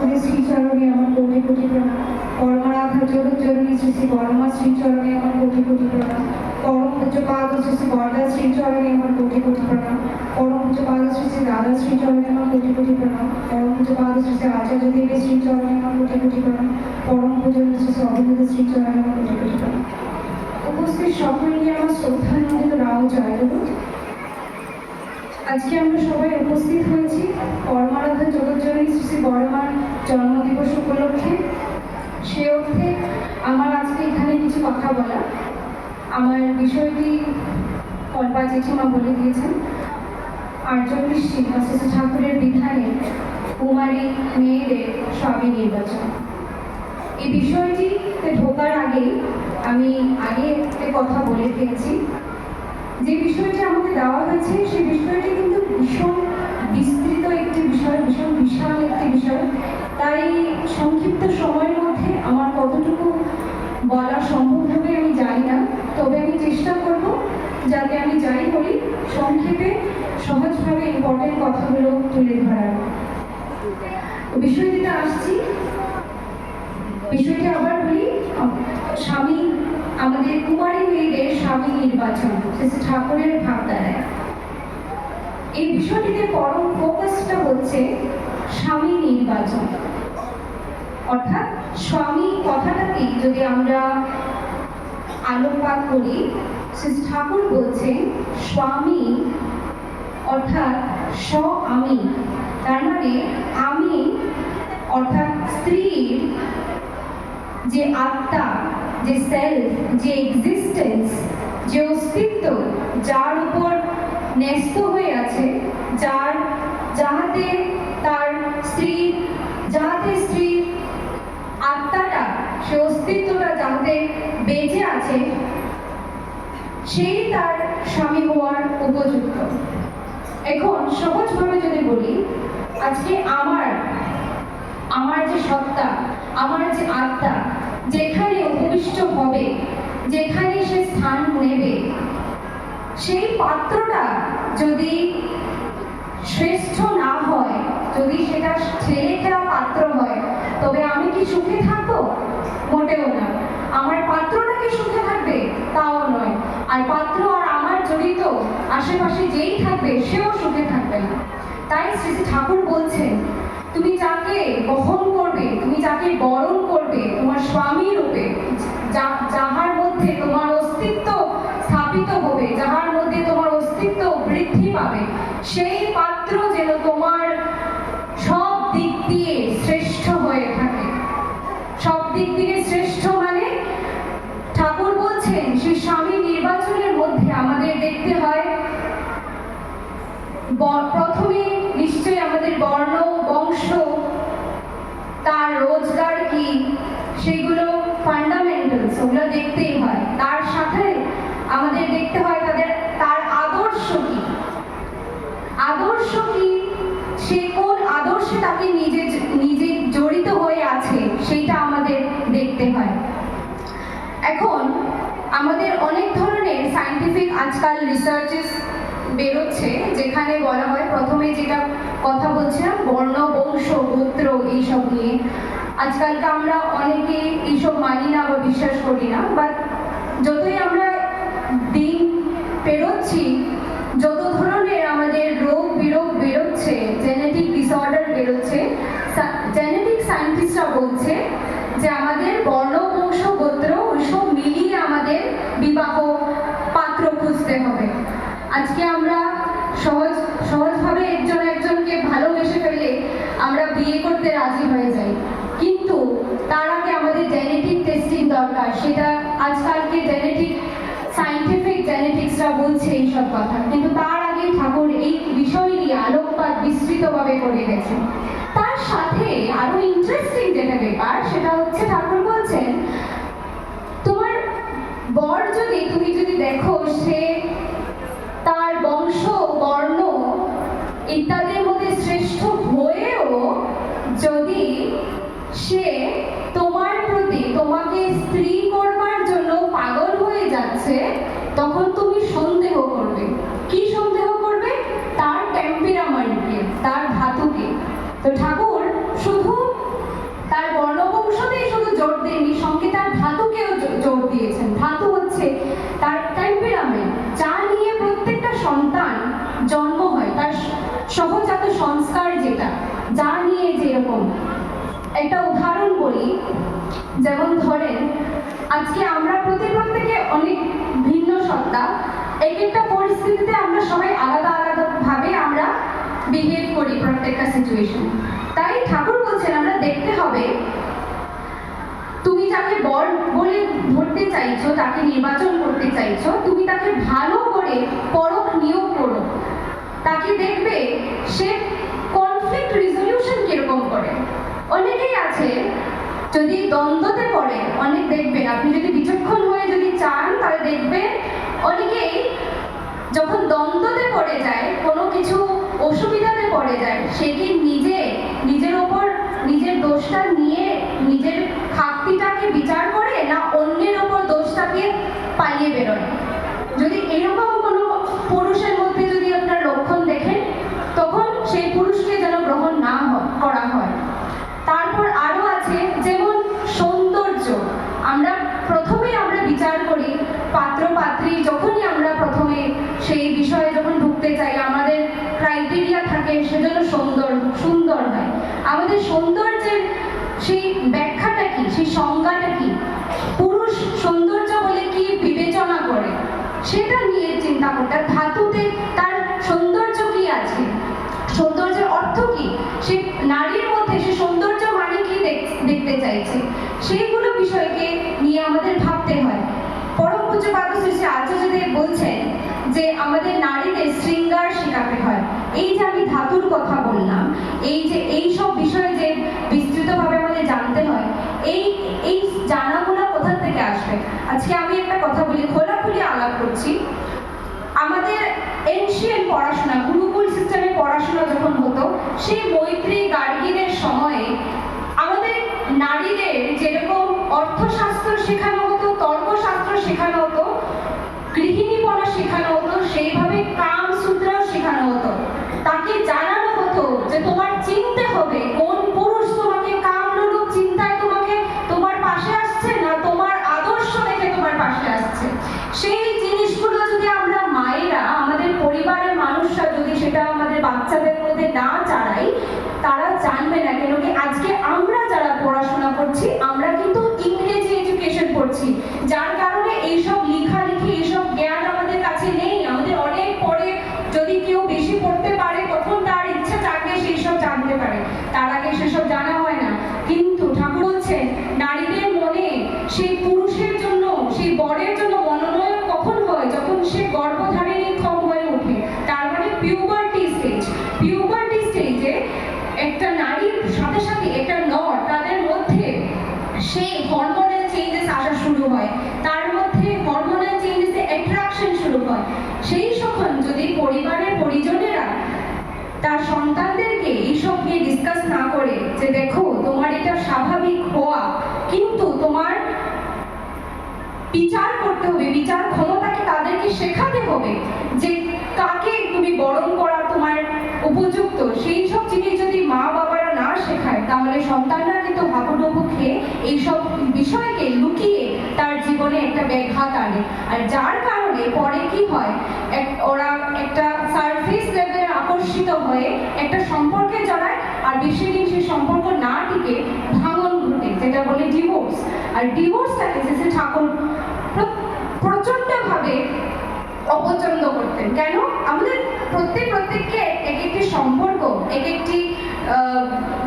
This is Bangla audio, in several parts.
করে শ্রীচরণে আমার কোটি কোটি প্রণাম কর্মরাধা জগৎ জননী শ্রী শ্রী বর্মা আমার কোটি কোটি প্রণাম পরম। পূজ্যপাদ শ্রী শ্রী বরদা আমার কোটি কোটি প্রণাম পরম। পূজ্যপাদ শ্রী শ্রী রাধা আমার কোটি কোটি প্রণাম পরম। পূজ্যপাদ শ্রী আচার্য দেবের শ্রীচরণে আমার কোটি কোটি প্রণাম পরম। পূজ্য শ্রী অভিনেত শ্রীচরণে আমার কোটি কোটি প্রণাম উপস্থিত সকলকে আমার শ্রদ্ধানন্দিত রাও জয় আজকে আমরা সবাই উপস্থিত হয়েছি কর্মারাধ্যা জগৎজননী শ্রী শ্রী বড়মার জন্মদিবস উপলক্ষে। সে অর্থে আমার আজকে এখানে কিছু কথা বলা। আমার বিষয়টি কল্পা জেঠিমা বলে দিয়েছেন। আটচল্লিশটি বা শ্রী ঠাকুরের বিধানে কুমারী মেয়েদের স্বামী নির্বাচন। এই বিষয়টিতে ঢোকার আগেই আমি আগে একটা কথা বলে দিয়েছি যে বিষয়টি আমাকে দেওয়া হয়েছে সেই বিষয়টি কিন্তু ভীষণ বিস্তৃত একটি বিষয়, ভীষণ বিশাল একটি বিষয়। তাই সংক্ষিপ্ত সময়ের মধ্যে আমার কতটুকু বলা সম্ভব হবে আমি জানি না। তবে আমি চেষ্টা করব যাতে আমি যাই বলি, সংক্ষেপে সহজভাবে ইম্পর্টেন্ট কথাগুলো তুলে ধরার। বিষয়টিতে আসছি। বিষয়টি আবার বলি স্বামী আমাদের কুমারী মেয়েদের স্বামী নির্বাচন শ্রী ঠাকুরের ভাবধারায়। এই বিষয়টিতে পরম ফোকাসটা হচ্ছে স্বামী নির্বাচন। অর্থাৎ স্বামী কথাটাকে যদি আমরা আলোকপাত করি শ্রী ঠাকুর বলছেন, স্বামী অর্থাৎ স্ব আমি তার মানে আমি অর্থাৎ স্ত্রীর যে আত্মা যে সেলফ যে এক্সিস্টেন্স যে অস্তিত্ব, যার উপর ন্যস্ত হয়ে আছে, যার, যাহাতে তার স্ত্রী, যাহাতে স্ত্রীর আত্মাটা, সে অস্তিত্বটা যাহাতে বেঁচে আছে, সেই তার স্বামী হওয়ার উপযুক্ত। এখন সহজভাবে যদি বলি, আজকে আমার আমার যে সত্তা, আমার যে আত্মা, যেখানে উপবিষ্ট হবে, যেখানে সে স্থান নেবে, সেই পাত্রটা যদি শ্রেষ্ঠ না হয়, যদি সেটা ছেলে খেলা পাত্র হয়, তবে আমি কি সুখে থাকব? মোটেও না। আমার পাত্রটা কি সুখে থাকবে? তাও নয়। আর পাত্র আর আমার জড়িত আশেপাশে যেই থাকবে, সেও সুখে থাকবে না। তাই শ্রী ঠাকুর বলছেন তুমি যাকে বহন করবে, তুমি যাকে বরণ করবে, তোমার স্বামী রূপে যাহার মধ্যে তোমার অস্তিত্ব স্থাপিত হবে, যাহার মধ্যে তোমার অস্তিত্ব বৃদ্ধি পাবে, সেই পাত্র যেন তোমার সব দিক দিয়ে শ্রেষ্ঠ হয়ে থাকে। সব দিক দিয়ে শ্রেষ্ঠ মানে ঠাকুর বলছেন, সেই স্বামী নির্বাচনের মধ্যে আমাদের দেখতে হয় প্রথমে নিশ্চয়ই আমাদের বর্ণ বংশ তার রোজগার কি সেগুলো ফান্ডামেন্টালস ওগুলো দেখতেই হয় তার সাথে আমাদের দেখতে হয় তাদের তার আদর্শ কি আদর্শ কি সে কোন আদর্শে তাকে নিজে নিজে জড়িত হয়ে আছে, সেইটা আমাদের দেখতে হয়। এখন আমাদের অনেক ধরনের সায়েন্টিফিক আজকাল রিসার্চেস বেরোচ্ছে, যেখানে বলা হয় প্রথমে যেটা কথা বলছিলাম, বর্ণ, বংশ, গোত্র এইসব নিয়ে। আজকালকে আমরা অনেকে এইসব মানি না বা বিশ্বাস করি না বাট যতই আমরা দিন পেরোচ্ছি বলছে যে আমাদের বর্ণ বংশ গোত্র ওইসব মিলিয়ে আমাদের বিবাহ পাত্র খুঁজতে হবে। আজকে আমরা সহজ, সহজভাবে একজন একজনকে ভালোবেসে ফেলে আমরা বিয়ে করতে রাজি হয়ে যাই। কিন্তু তার আগে আমাদের জেনেটিক টেস্টিং দরকার। সেটা আজকালকে জেনেটিক সায়েন্টিফিক জেনেটিক্সরা বলছে এইসব কথা। কিন্তু তার আগে ঠাকুর এই বিষয় নিয়ে আলোকপাত বিস্তৃতভাবে করে তার সাথে আরও ইন্টারেস্টিং যেটা ব্যাপার, সেটা হচ্ছে ঠাকুর বলছেন, তোমার বর যদি, তুমি যদি দেখো সে তার বংশ, বর্ণ ইত্যাদির মধ্যে শ্রেষ্ঠ হয়েও যদি সে তোমার প্রতি তোমাকে স্ত্রী করবার জন্য পাগল হয়ে যাচ্ছে, তখন তুমি সন্দেহ করবে। কি সন্দেহ করবে তার টেম্পিরামেন্টকে তার ধাতুকে তো ঠাকুর শুধু যা নিয়ে যেরকম। একটা উদাহরণ বলি, যেমন ধরেন, আজকে আমরা প্রতি প্রত্যেকে অনেক ভিন্ন সত্তা, এক একটা পরিস্থিতিতে আমরা সবাই আলাদা আলাদা ভাবে আমরা বিহেভ করি প্রত্যেকটা সিচুয়েশন তাই ঠাকুর বলছেন, আমরা দেখতে হবে তুমি যাকে বর বলে ধরতে চাইছো, তাকে নির্বাচন করতে চাইছো, তুমি তাকে ভালো করে পরখ নিয়োগ করো। তাকে দেখবে সে কনফ্লিক্ট রিজলিউশন কীরকম করে? অনেকেই আছে, যদি দ্বন্দ্বতে পড়ে, অনেক দেখবেন। আপনি যদি বিচক্ষণ হয়ে যদি চান, তাহলে দেখবেন অনেকেই যখন দ্বন্দ্বতে পড়ে যায়, কোনো কিছু অসুবিধাতে পড়ে যায়, সে কি নিজে, নিজের ওপর নিজের দোষটা নিয়ে নিজের খাক্তিটাকে বিচার করে, না অন্যের ওপর দোষটাকে পালিয়ে বেরোয়? যদি এরকম কোনো পুরুষের মধ্যে যদি আপনার লক্ষণ দেখেন তখন সেই পুরুষকে যেন গ্রহণ না হ- করা হয়। সেইগুলো বিষয়কে নিয়ে আমাদের ভাবতে হয়। পরম পূজ্য পাদশ্রী আচার্যদেব বলছেন যে, আমাদের নারীদের শৃঙ্গার শেখাতে হয়। এই যে আমি ধাতুর কথা বললাম, এই যে এই সব বিষয়ে যে বিস্তৃতভাবে আমাদের জানতে হয়, এই এই জানাগুলো কোথা থেকে আসবে? আজকে আমি একটা কথা বলি, খোলাখুলি আলাপ করছি। আমাদের এনশিয়ান পড়াশোনা, গুরুকুল সিস্টেমে পড়াশোনা যখন হতো, সেই মৈত্রী গার্গীদের সময়ে নারীদের যেরকম অর্থশাস্ত্র শেখানো হতো তর্কশাস্ত্র শেখানো হতো গৃহিণীপনা শেখানো হতো সেইভাবে কাম সূত্রাও শেখানো হতো তাকে জানানো হতো যে তোমার চিনতে হবে কোন পুরুষ তোমাকে কামরূপ চিন্তায় তোমাকে তোমার পাশে আসছে না তোমার আদর্শ দেখে তোমার পাশে আসছে সেই জিনিসগুলো যদি আমরা মায়েরা আমাদের পরিবারের মানুষরা যদি সেটা আমাদের বাচ্চাদের মধ্যে না চাড়াই তারা জানবে না কেন কি আজকে আমরা যারা পড়াশোনা করছি আমরা কিন্তু ইংরেজি এডুকেশন পড়ছি যার কারণে এইসব লেখালেখি এইসব জ্ঞান আমাদের কাছে নেই আমাদের অনেক পরে যদি কেউ বেশি পড়তে পারে তখন তার ইচ্ছা জাগলে সেই সব জানতে পারে তার আগে সেসব জানা হয় না কিন্তু ঠাকুর বলছেন নারীদের মনে সেই পুরুষের জন্য সেই বরের জন্য মনোনয়ন কখন হয় যখন সে গর্ভধারিণী ক্ষম হয়ে ওঠে তার মানে পিউবার্টি স্টেজ পিউবার্টি স্টেজে একটা নারীর সাথে সাথে একটা নর তাদের মধ্যে সেই হরমোনাল চেঞ্জেস আসা শুরু হয় তার মধ্যে হরমোনাল চেঞ্জেসে অ্যাট্রাকশন শুরু হয় সেই যখন যদি পরিবারের পরিজনেরা তার সন্তানদেরকে এইসব নিয়ে ডিসকাস না করে যে দেখো, তোমার এটা স্বাভাবিক হওয়া, কিন্তু তোমার বিচার করতে হবে, বিচার ক্ষমতাকে তাদেরকে শেখাতে হবে যে কাকে তুমি বরণ করা তোমার উপযুক্ত। সেই সব জিনিস যদি মা বাবারা না শেখায়, তাহলে সন্তানরা কিন্তু হাবুডুবু খেয়ে এইসব বিষয়কে লুকিয়ে তার জীবনে একটা ব্যাঘাত আনে। আর যার কারণে পরে হয় ওরা একটা লেভেলে আকর্ষিত হয়ে একটা সম্পর্কে জড়ায়, আর বেশি দিন সেই সম্পর্ক না টিকে ভাঙন ঘটে, যেটা বলে ডিভোর্স আর ডিভোর্সটাকে যে ঠাকুর প্রচণ্ডভাবে অপছন্দ করতেন। কেন? আমাদের প্রত্যেক, প্রত্যেককে এক একটি সম্পর্ক, এক একটি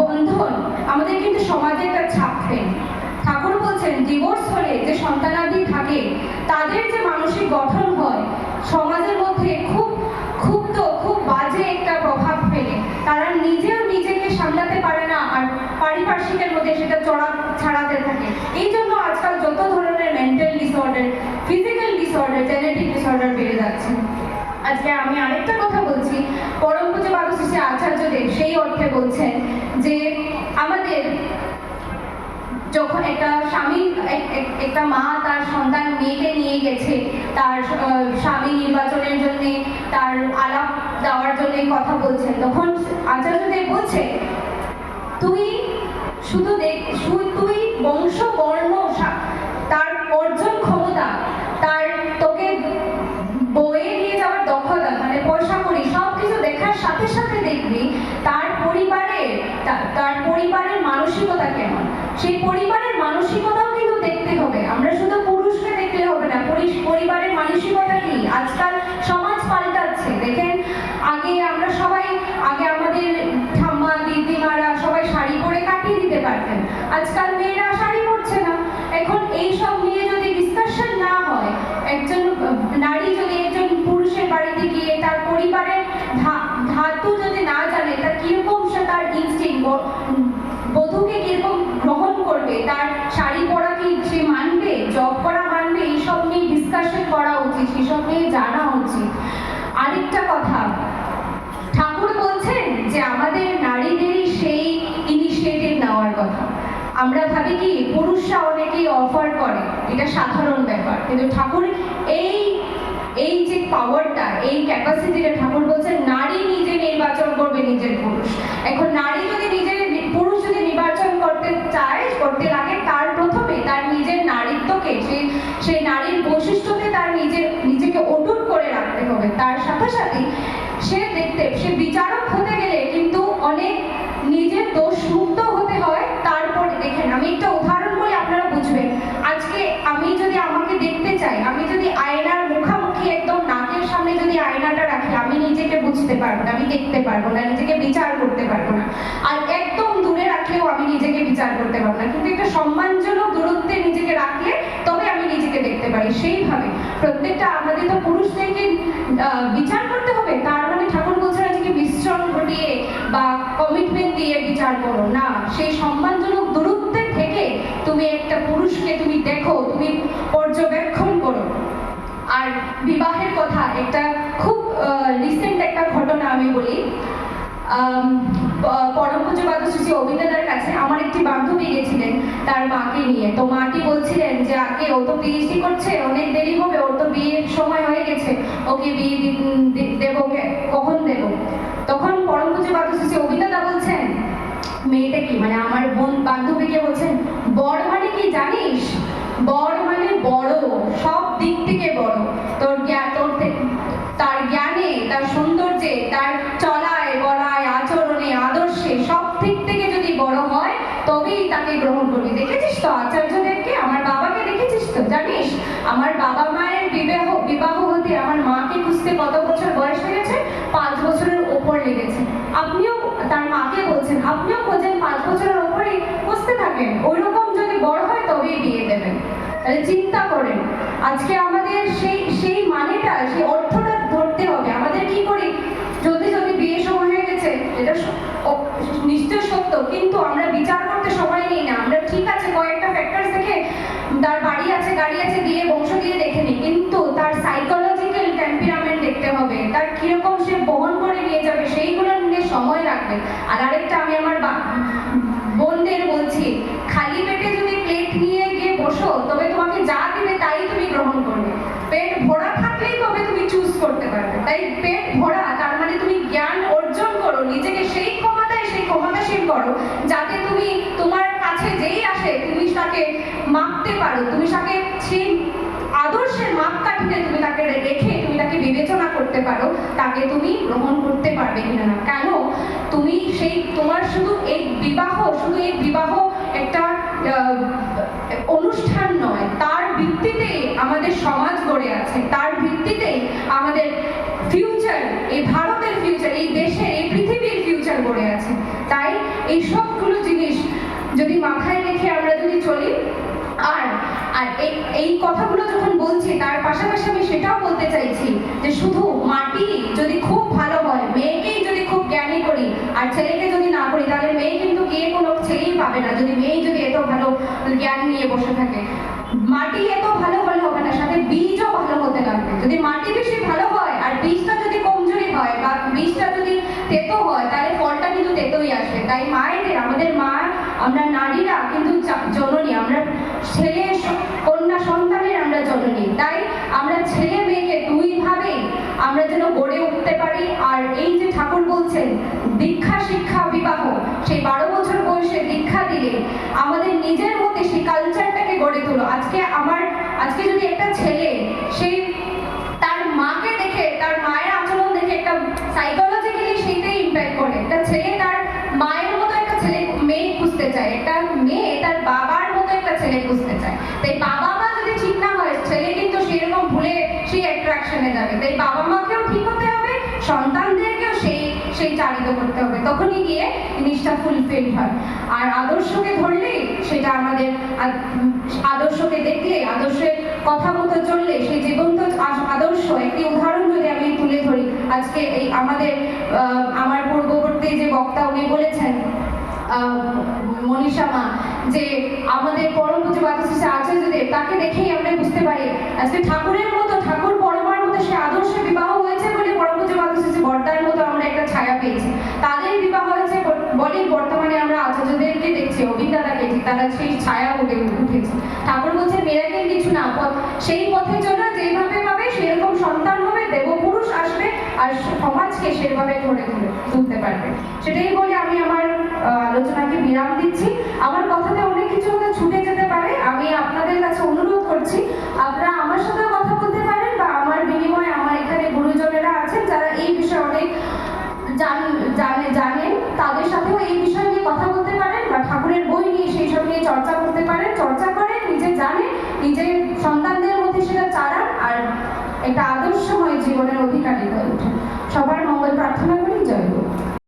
বন্ধন আমাদের কিন্তু সমাজে একটা ছাপ ঠাকুর বলছেন ডিভোর্স হলে যে সন্তানাদি থাকে তাদের যে মানসিক গঠন হয়, সমাজের মধ্যে খুব ক্ষুব্ধ, খুব বাজে একটা প্রভাব ফেলে। তারা নিজেও নিজেকে সামলাতে পারে না আর পারিপার্শ্বিকের মধ্যে সেটা চড়া ছাড়াতে থাকে। এই জন্য আজকাল যত ধরনের mental disorder physical disorder genetic disorder বেড়ে যাচ্ছে। আজকে আমি আরেকটা কথা বলছি। পরম পূজা বাবু শ্রী আচার্যদেব, সেই অর্থে বলছেন যে, আমাদের যখন একটা স্বামী, এক- এক- একটা মা তার সন্তান মেয়েকে নিয়ে গেছে, তার স্বামী নির্বাচনের জন্য, তার আলাপ দেওয়ার জন্য কথা বলছেন, তখন আচার্যদেব বলছে তুই শুধু দেখ তুই বংশ বর্ণ তার অর্জন ক্ষমতা, তার তোকে বয়ে নিয়ে যাওয়ার দক্ষতা মানে পয়সা করি সব কিছু দেখার সাথে সাথে দেখবি, তার পরিবারের পরিবারের মানসিকতা কেমন? সেই পরিবারের মানসিকতাও কিন্তু দেখতে হবে আমরা শুধু পুরুষকে দেখলে হবে না পরি- পরিবারের মানসিকতা কি আজকাল সমাজ পাল্টাচ্ছে দেখেন আগে আমরা সবাই আগে আমাদের ঠাম্মা দিদিমারা সবাই শাড়ি পরে কাটিয়ে দিতে পারতেন আজকাল মেয়েরা শাড়ি পরছে না এখন এই সব নিয়ে যদি ডিসকাশন না হয় একজন আহ, নারী যদি একজন পুরুষের বাড়িতে গিয়ে তার পরিবারের ধা- ধাতু যদি না জানে তা কীরকম সে তার ইনস্টিং বধূকে কীরকম গ্রহণ করবে তার শাড়ি পরা কি সে মানবে? জব করা মানবে? এইসব নিয়ে ডিসকাশন করা উচিত, সেসব নিয়ে জানা উচিত। আরেকটা কথা, ঠাকুর বলছেন যে আমাদের নারীদেরই সেই ইনিশিয়েটিভ নেওয়ার কথা। আমরা ভাবি কি, পুরুষরা অনেকেই অফার করে, এটা সাধারণ ব্যাপার। কিন্তু ঠাকুর এই এই যে পাওয়ারটা এই ক্যাপাসিটিটা ঠাকুর বলছেন, নারী নিজে নির্বাচন করবে নিজের পুরুষ। এখন নারী যদি নিজের পুরুষ যদি নির্বাচন করতে চায় করতে লাগে। তার প্রথমে তার নিজের নারীত্বকে সেই সেই নারীর বৈশিষ্ট্যকে তার নিজের, নিজেকে অটুট করে রাখতে হবে। তার সাথে সাথে সে দেখতে, সে বিচারক হতে গেলে কিন্তু অনেক নিজের দোষ মুক্ত হতে হয়। তারপরে দেখেন, আমি একটা উদাহরণ বলি, আপনারা বুঝবেন। আজকে আমি যদি আমাকে দেখতে চাই, আমি যদি আয়নার মুখামুখি একদম নাকের সামনে যদি আয়নাটা রাখি, আমি নিজেকে বুঝতে পারব না, আমি দেখতে পারব না, নিজেকে বিচার করতে পারব না। আর একদম দূরে রাখলেও আমি নিজেকে বিচার করতে পারব না। কিন্তু একটা সম্মানজনক দূরত্বে নিজেকে রাখলে তবে আমি নিজেকে দেখতে পারি। সেইভাবে প্রত্যেকটা আমাদের তো পুরুষদেরকে বিচার করতে হবে। তার মানে ঠাকুর বলছেন আজকে বিশ্রম ঘটিয়ে বা কমিটমেন্ট দিয়ে বিচার করো। না, সেই সম্মানজনক দূরত্বে থেকে তুমি একটা পুরুষকে তুমি দেখো, তুমি পর্যবেক্ষণ করো। আর বিবাহের কথা, একটা খুব রিসেন্ট একটা ঘটনা আমি বলি। পরম পুজো পাদশ্রী অভিনেতার কাছে আমার একটি বান্ধবী গেছিলেন তার মাকে নিয়ে। তো মাটি বলছিলেন যে, আগে ও তো পিএইচডি করছে, অনেক দেরি হবে, ওর তো বিয়ের সময় হয়ে গেছে। ওকে বিয়ে দেব কখন দেব? তখন পরম পুজো পাদশ্রী অভিনেতা বলছেন, মেয়েটা কি? মানে আমার বোন, বান্ধবীকে বলছেন বর মানে কি জানিস বর মানে বড় সব দিক থেকে বড় তোর জ্ঞান তোর থে- তার জ্ঞানে তার সৌন্দর্যে তার চলায় বলায় আচরণে আদর্শে সব দিক থেকে যদি বড় হয় তবেই তাকে গ্রহণ করবি দেখেছিস তো আচার্যদেরকে আমার বাবাকে দেখেছিস তো জানিস আমার বাবা মায়ের বিবাহ বিবাহ হতে আমার মাকে খুঁজতে কত বছর বয়স লেগেছে পাঁচ বছরের ওপর লেগেছে আপনিও তার মাকে বলছেন, আপনিও খোঁজেন পাঁচ বছরের ওপরে খুঁজতে থাকেন। ওইরকম যদি বড় হয় তবেই বিয়ে দেবেন। তাহলে চিন্তা করেন, আজকে আমাদের সেই সেই মানেটা, সেই অর্থটা ধরতে হবে। আমাদের কি করি? যদি যদি বিয়ে সময় হয়ে গেছে, এটা নিশ্চয় সত্য, কিন্তু আমরা বিচার করতে সময় নিই না আমরা ঠিক আছে কয়েকটা ফ্যাক্টরস দেখে তার বাড়ি আছে গাড়ি আছে দিয়ে বংশ দিয়ে দেখে নিই কিন্তু তার সাইকোলজিক্যাল টেম্পারামেন্ট দেখতে হবে তার কীরকম সে বহন করে নিয়ে যাবে সেইগুলো নিয়ে সময় লাগবে আর আরেকটা আমি আমার বা- বোনদের বলছি খালি পেটে যদি প্লেট নিয়ে গিয়ে বসো তবে তোমাকে যা দিবে তাই তুমি গ্রহণ করবে পেট ভরা থাকলেই তবে তুমি চুজ করতে পারবে তাই পেট ভরা তার মানে তুমি জ্ঞান অর্জন করো নিজেকে সেই ক্ষমতায় সেই ক্ষমতাশীল করো, যাতে তুমি তোমার কাছে যেই আসে, তুমি তাকে মাপতে পারো, তুমি তাকে সেই আদর্শের মাপকাঠিতে তুমি তাকে রেখে তুমি তাকে বিবেচনা করতে পারো, তাকে তুমি গ্রহণ করতে পারবে কিনা না। কেন? তুমি সেই তোমার শুধু এই বিবাহ, শুধু এই বিবাহ একটা অনুষ্ঠান নয়, তার ভিত্তিতেই আমাদের সমাজ গড়ে আছে, তার ভিত্তিতেই আমাদের ফিউচার এই ভারতের ফিউচার এই দেশের এই পৃথিবীর ফিউচার গড়ে আছে তাই এই সবগুলো জিনিস যদি মাথায় রেখে আমরা যদি চলি, আর আর এই কথাগুলো যখন বলছি, তার পাশাপাশি আমি সেটাও বলতে চাইছি যে শুধু মাটি যদি খুব ভালো হয়, মেয়েকেই যদি খুব জ্ঞানী করি, আর ছেলেকে যদি না করি, তাহলে মেয়ে কিন্তু গিয়ে কোনো ছেলেই পাবে না। যদি মেয়ে যদি এত ভালো জ্ঞান নিয়ে বসে থাকে, মাটি এত ভালো হলে হবে না, সাথে বীজও ভালো হতে লাগবে যদি মাটি বেশি ভালো হয় আর বীজটা যদি কমজোরি হয় বা বীজটা যদি তেতো হয় তাহলে ফলটা কিন্তু তেতোই আসবে তাই মায়েদের আমাদের মা আমরা নারীরা কিন্তু জননী, আমরা ছেলে কন্যা সন্তানের আমরা জননী। তাই আমরা ছেলে মেয়েকে দুইভাবেই আমরা যেন গড়ে উঠতে পারি। আর এই যে ঠাকুর বলছেন, দীক্ষা, শিক্ষা, বিবাহ, সেই বারো বছর বয়সে দীক্ষা দিলে আমাদের নিজের মধ্যে সেই কালচারটাকে গড়ে তোলো। আজকে আমার আজকে যদি একটা ছেলে সেই তাই বাবা মাকেও ঠিক হতে হবে, সন্তানদেরকেও সেই সেই চালিত করতে হবে। তখনই গিয়ে জিনিসটা ফুলফিল হয়। আর আদর্শকে ধরলেই সেটা আমাদের আদর্শকে দেখলে, আদর্শের কথা মতো চললে সেই জীবন্ত আদর্শ, একটি উদাহরণ যদি আমি তুলে ধরি, আজকে এই আমাদের আমার পূর্ববর্তী যে বক্তা উনি বলেছেন মনীষা মা, যে আমাদের পরম পুজো বাদশিসে আচার্যদেব তাকে দেখেই আমরা বুঝতে পারি। আজকে ঠাকুরের মতো ঠাকুর পরমার মতো সে আদর্শে বিবাহ হয়েছে বলে পরম পুজো বাদশিসে বর্দার মতো আমরা একটা ছায়া পেয়েছি তাদের বিবাহ হয়েছে ব- বলে বর্তমানে আমরা আচার্যদেরকে দেখছি অভিজ্ঞতাকে ঠিক তারা সেই ছায়া উঠে উঠেছে। ঠাকুর বলছে মেরাকেল কিছু না, পথ সেই পথে চলো যেভাবে পাবে সেরকম সন্তান হবে, দেবপুরুষ আসবে আর সমাজকে সেভাবে ধরে ধরে তুলতে পারবে। সেটাই বলে আমি আমার আলোচনাকে বিরাম দিচ্ছি। আমার কথাতে অনেক কিছু হয়তো ছুটে যেতে পারে। আমি আপনাদের কাছে অনুরোধ করছি, আপনারা আমার সাথে কথা বলতে পারেন বা আমার বিনিময়ে আমার এখানে গুরুজনেরা আছেন যারা এই বিষয়ে অনেক জান- জানে জানেন তাদের সাথেও এই বিষয় নিয়ে কথা বলতে পারেন বা ঠাকুরের বই নিয়ে সেই সব নিয়ে চর্চা করতে পারেন চর্চা করেন নিজে জানেন নিজের সন্তানদের মধ্যে সেটা চালান আর একটা আদর্শময় জীবনের অধিকারী ওঠেন সবার